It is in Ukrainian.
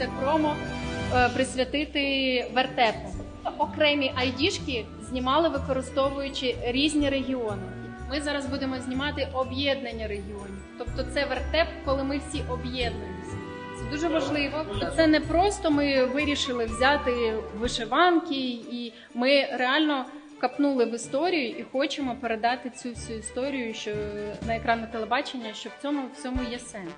це промо е, присвятити вертепу. Окремі айдішки знімали використовуючи різні регіони. Ми зараз будемо знімати об'єднання регіонів. Тобто, це вертеп, коли ми всі об'єднуємося. Це дуже важливо. Це не просто ми вирішили взяти вишиванки, і ми реально капнули в історію і хочемо передати цю всю історію, що на екрани телебачення, що в цьому всьому є сенс.